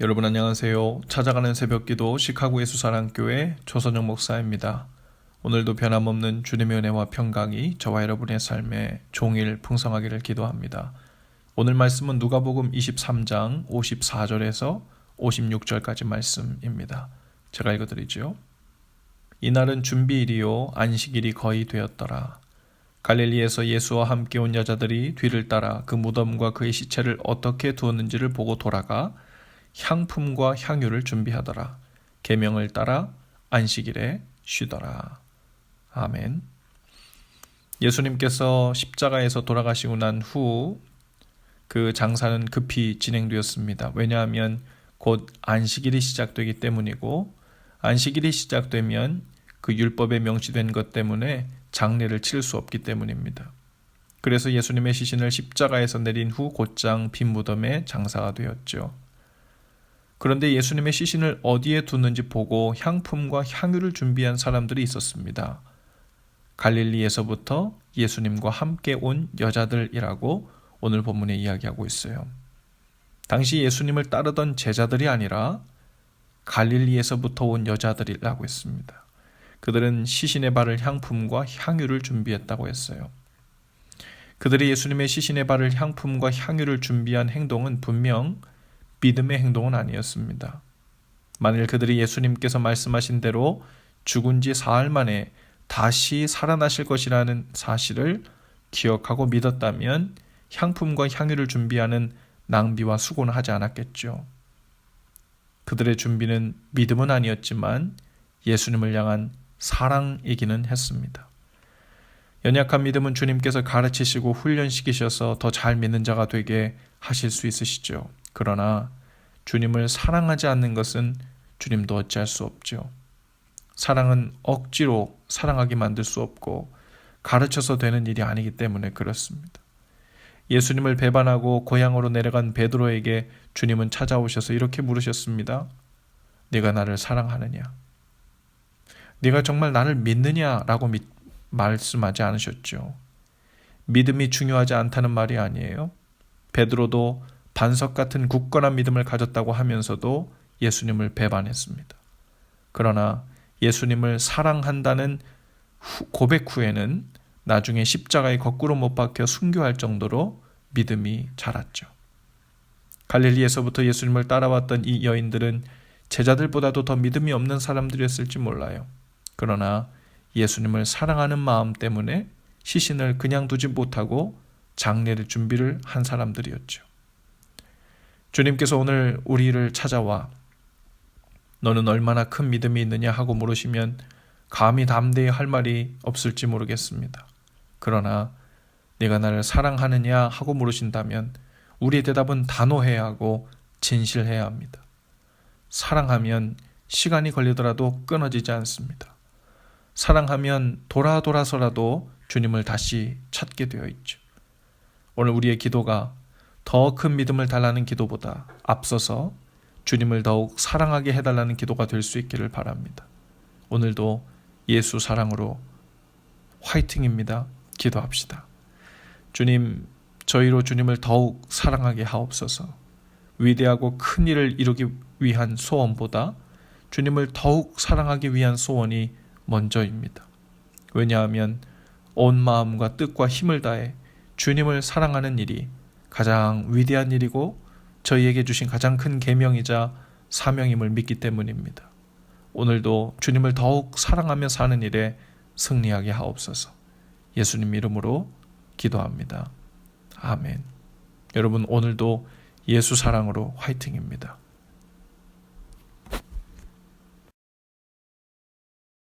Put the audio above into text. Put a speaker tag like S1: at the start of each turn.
S1: 여러분 안녕하세요. 찾아가는 새벽기도 시카고 예수사랑교회 조선영 목사입니다. 오늘도 변함없는 주님의 은혜와 평강이 저와 여러분의 삶에 종일 풍성하기를 기도합니다. 오늘 말씀은 누가복음 23장 54절에서 56절까지 말씀입니다. 제가 읽어드리죠. 이날은 준비일이요 안식일이 거의 되었더라. 갈릴리에서 예수와 함께 온 여자들이 뒤를 따라 그 무덤과 그의 시체를 어떻게 두었는지를 보고 돌아가 향품과 향유를 준비하더라. 계명을 따라 안식일에 쉬더라. 아멘. 예수님께서 십자가에서 돌아가시고 난 후 그 장사는 급히 진행되었습니다. 왜냐하면 곧 안식일이 시작되기 때문이고 안식일이 시작되면 그 율법에 명시된 것 때문에 장례를 칠 수 없기 때문입니다. 그래서 예수님의 시신을 십자가에서 내린 후 곧장 빈 무덤에 장사가 되었죠. 그런데 예수님의 시신을 어디에 뒀는지 보고 향품과 향유를 준비한 사람들이 있었습니다. 갈릴리에서부터 예수님과 함께 온 여자들이라고 오늘 본문에 이야기하고 있어요. 당시 예수님을 따르던 제자들이 아니라 갈릴리에서부터 온 여자들이라고 했습니다. 그들은 시신에 바를 향품과 향유를 준비했다고 했어요. 그들이 예수님의 시신에 바를 향품과 향유를 준비한 행동은 분명 믿음의 행동은 아니었습니다. 만일 그들이 예수님께서 말씀하신 대로 죽은 지 사흘 만에 다시 살아나실 것이라는 사실을 기억하고 믿었다면 향품과 향유를 준비하는 낭비와 수고는 하지 않았겠죠. 그들의 준비는 믿음은 아니었지만 예수님을 향한 사랑이기는 했습니다. 연약한 믿음은 주님께서 가르치시고 훈련시키셔서 더 잘 믿는 자가 되게 하실 수 있으시죠. 그러나 주님을 사랑하지 않는 것은 주님도 어찌할 수 없죠. 사랑은 억지로 사랑하게 만들 수 없고 가르쳐서 되는 일이 아니기 때문에 그렇습니다. 예수님을 배반하고 고향으로 내려간 베드로에게 주님은 찾아오셔서 이렇게 물으셨습니다. 네가 나를 사랑하느냐? 네가 정말 나를 믿느냐라고 믿, 말씀하지 않으셨죠. 믿음이 중요하지 않다는 말이 아니에요. 베드로도 반석 같은 굳건한 믿음을 가졌다고 하면서도 예수님을 배반했습니다. 그러나 예수님을 사랑한다는 고백 후에는 나중에 십자가에 거꾸로 못 박혀 순교할 정도로 믿음이 자랐죠. 갈릴리에서부터 예수님을 따라왔던 이 여인들은 제자들보다도 더 믿음이 없는 사람들이었을지 몰라요. 그러나 예수님을 사랑하는 마음 때문에 시신을 그냥 두지 못하고 장례를 준비를 한 사람들이었죠. 주님께서 오늘 우리를 찾아와 너는 얼마나 큰 믿음이 있느냐 하고 물으시면 감히 담대히 할 말이 없을지 모르겠습니다. 그러나 네가 나를 사랑하느냐 하고 물으신다면 우리의 대답은 단호해야 하고 진실해야 합니다. 사랑하면 시간이 걸리더라도 끊어지지 않습니다. 사랑하면 돌아 돌아서라도 주님을 다시 찾게 되어 있죠. 오늘 우리의 기도가 더 큰 믿음을 달라는 기도보다 앞서서 주님을 더욱 사랑하게 해달라는 기도가 될 수 있기를 바랍니다. 오늘도 예수 사랑으로 화이팅입니다. 기도합시다. 주님, 저희로 주님을 더욱 사랑하게 하옵소서. 위대하고 큰 일을 이루기 위한 소원보다 주님을 더욱 사랑하기 위한 소원이 먼저입니다. 왜냐하면 온 마음과 뜻과 힘을 다해 주님을 사랑하는 일이 가장 위대한 일이고 저희에게 주신 가장 큰 계명이자 사명임을 믿기 때문입니다. 오늘도 주님을 더욱 사랑하며 사는 일에 승리하게 하옵소서. 예수님 이름으로 기도합니다. 아멘. 여러분 오늘도 예수 사랑으로 화이팅입니다.